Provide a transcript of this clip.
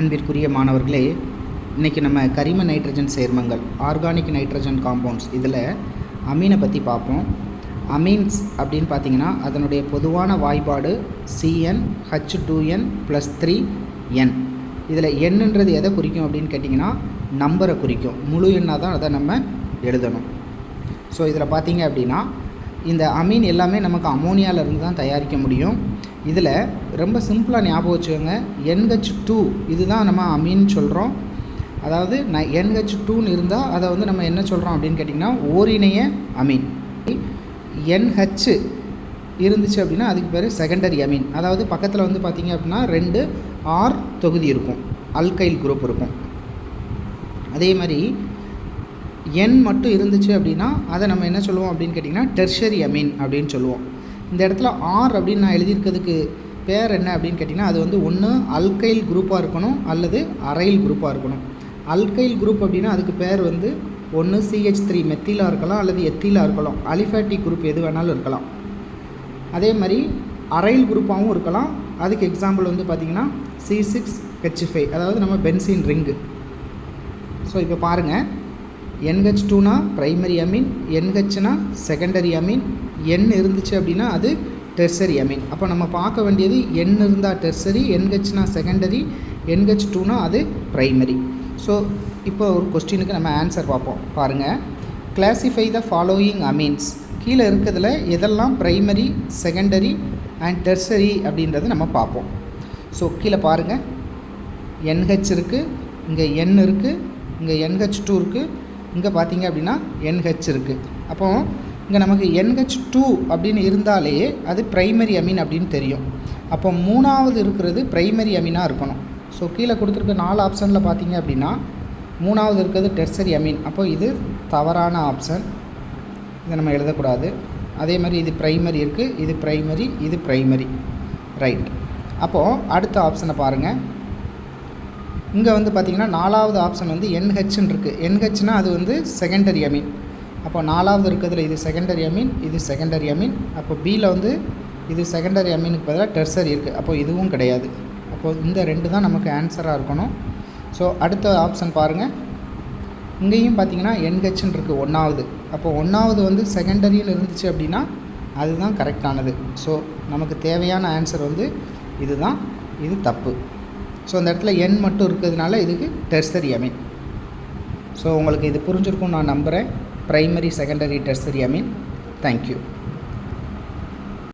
அன்பிற்குரிய மாணவர்களே இன்றைக்கி நம்ம கரிம நைட்ரஜன் சேர்மங்கள் ஆர்கானிக் நைட்ரஜன் காம்பவுண்ட்ஸ் இதில் அமீனை பற்றி பார்ப்போம். அமீன்ஸ் அப்படின்னு பார்த்தீங்கன்னா அதனுடைய பொதுவான வாய்ப்பாடு C N H two N plus three N இதில் எண்ணுன்றது எதை குறிக்கும் அப்படின்னு கேட்டிங்கன்னா நம்பரை குறிக்கும். முழு எண்ணாக தான் அதை நம்ம எழுதணும். ஸோ இதில் பார்த்தீங்க அப்படின்னா இந்த அமீன் எல்லாமே நமக்கு அமோனியாவிலேருந்து தான் தயாரிக்க முடியும். இதில் ரொம்ப சிம்பிளாக ஞாபகம் வச்சுக்கோங்க. என்ஹெச் டூ இதுதான் நம்ம அமீன் சொல்கிறோம். அதாவது நான் என்ஹெச் டூன்னு இருந்தால் அதை வந்து நம்ம என்ன சொல்கிறோம் அப்படின்னு கேட்டிங்கன்னா ஓரிணைய அமீன். என்ஹெச் இருந்துச்சு அப்படின்னா அதுக்கு பேர் செகண்டரி அமீன். அதாவது பக்கத்தில் வந்து பார்த்திங்க அப்படின்னா ரெண்டு ஆர் தொகுதி இருக்கும். அல்கைல் குரூப் இருக்கும். அதே மாதிரி என் மட்டும் இருந்துச்சு அப்படின்னா அதை நம்ம என்ன சொல்லுவோம் அப்படின்னு கேட்டிங்கன்னா டெர்ஷரி அமீன் அப்படின்னு சொல்லுவோம். இந்த இடத்துல ஆர் அப்படின்னு நான் எழுதியிருக்கிறதுக்கு பேர் என்ன அப்படின்னு கேட்டிங்கன்னா அது வந்து ஒன்று அல்கைல் குரூப்பாக இருக்கணும் அல்லது அரைல் குரூப்பாக இருக்கணும். அல்கைல் குரூப் அப்படின்னா அதுக்கு பேர் வந்து ஒன்று சிஹெச் த்ரீ மெத்திலாக இருக்கலாம் அல்லது எத்திலாக இருக்கலாம். அலிஃபேட்டிக் குரூப் எது வேணாலும் இருக்கலாம். அதே மாதிரி அரைல் குரூப்பாகவும் இருக்கலாம். அதுக்கு எக்ஸாம்பிள் வந்து பார்த்திங்கன்னா சி சிக்ஸ் ஹெச் ஃபைவ் அதாவது நம்ம பென்சின் ரிங்கு ஸோ இப்போ பாருங்கள் என்ஹெச் டூனா ப்ரைமரி அமீன் என்ஹெச்னா செகண்டரி அமீன் என் இருந்துச்சு அப்படின்னா அது டெர்சரி அமீன் அப்போ நம்ம பார்க்க வேண்டியது என் இருந்தால் டெர்சரி என்ஹெச்னா செகண்டரி என்ஹெச் டூனா அது ப்ரைமரி ஸோ இப்போ ஒரு கொஸ்டினுக்கு நம்ம ஆன்சர் பார்ப்போம். பாருங்கள் கிளாசிஃபை த ஃபாலோயிங் அமீன்ஸ் கீழே இருக்கிறதுல எதெல்லாம் ப்ரைமரி செகண்டரி அண்ட் டெர்சரி அப்படின்றத நம்ம பார்ப்போம். ஸோ கீழே பாருங்கள் என்ஹெச் இருக்குது இங்கே என் இருக்குது இங்கே என்ஹெச் டூ இருக்குது இங்கே பார்த்தீங்க அப்படின்னா என்ஹெச் இருக்குது அப்போ இங்கே நமக்கு என்ஹெச் டூ அப்படின்னு இருந்தாலே அது ப்ரைமரி அமீன் அப்படின்னு தெரியும். அப்போ மூணாவது இருக்கிறது ப்ரைமரி அமீனாக இருக்கணும். ஸோ கீழே கொடுத்துருக்க நாலு ஆப்ஷனில் பார்த்தீங்க அப்படின்னா மூணாவது இருக்கிறது டெர்சரி அமீன் அப்போ இது தவறான ஆப்ஷன் இதை நம்ம எழுதக்கூடாது. அதே மாதிரி இது ப்ரைமரி இருக்குது இது ப்ரைமரி இது ப்ரைமரி ரைட் அப்போது அடுத்த ஆப்ஷனை பாருங்கள் இங்கே வந்து பார்த்திங்கன்னா நாலாவது ஆப்ஷன் வந்து என்ஹெச்னு இருக்குது என்ஹெச்னா அது வந்து செகண்டரி அமீன் அப்போ நாலாவது இருக்கிறதுல இது செகண்டரி அமீன் இது செகண்டரி அமீன் அப்போ பியில் வந்து இது செகண்டரி அமீனுக்கு பதிலாக டெர்சரி இருக்குது அப்போ இதுவும் கிடையாது. அப்போது இந்த ரெண்டு தான் நமக்கு ஆன்சராக இருக்கணும். ஸோ அடுத்த ஆப்ஷன் பாருங்கள் இங்கேயும் பார்த்தீங்கன்னா என்ஹெச்னு இருக்குது ஒன்றாவது அப்போ ஒன்றாவது வந்து செகண்டரின்னு இருந்துச்சு அப்படின்னா அதுதான் கரெக்டானது ஸோ நமக்கு தேவையான ஆன்சர் வந்து இதுதான். இது தப்பு. ஸோ அந்த இடத்துல எண் மட்டும் இருக்கிறதுனால இதுக்கு டெர்சரி அமீன் ஸோ உங்களுக்கு இது புரிஞ்சிருக்கும்னு நான் நம்புகிறேன் primary secondary tertiary amine thank you